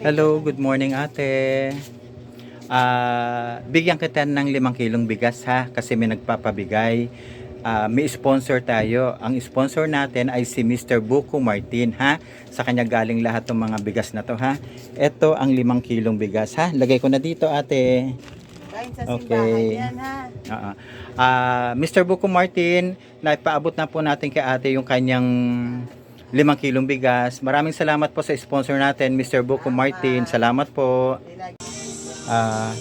Hello, good morning ate. Ah, bigyan kita ng limang kilong bigas ha kasi may nagpapabigay. Ah, may sponsor tayo. Ang sponsor natin ay si Mr. Buko Martin ha. Sa kanya galing lahat ng mga bigas na to ha. Ito ang limang kilong bigas ha. Lagay ko na dito ate. Kain sa Okay. simbahan yan ha. Oo. Ah, Mr. Buko Martin, naipaabot na po natin kay ate yung kanyang limang kilong bigas. Maraming salamat po sa sponsor natin, Mr. Buko Martin. Salamat po. Ah,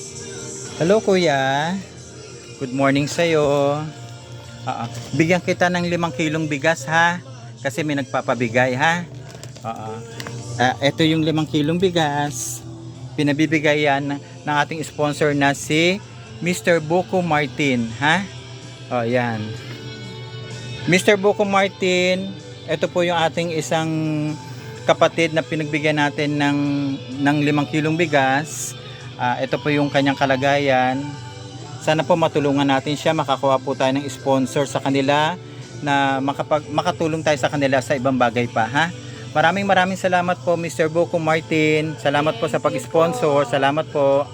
hello kuya. Good morning sa iyo. bigyan kita ng limang kilong bigas ha. Kasi may nagpapabigay ha. Oo. Ah, ito yung limang kilong bigas. Pinabibigay yan ng ating sponsor na si Mr. Boko Martin ha. O yan. Mr. Boko Martin, ito po yung ating isang kapatid na pinagbigyan natin ng ng limang kilong bigas. Ah, ito po yung kanyang kalagayan. Sana po matulungan natin siya, makakuha po tayo ng sponsor sa kanila na makapag, makatulong tayo sa kanila sa ibang bagay pa, ha? Maraming maraming salamat po Mr. Boko Martin. Salamat po sa pag-sponsor. Salamat po.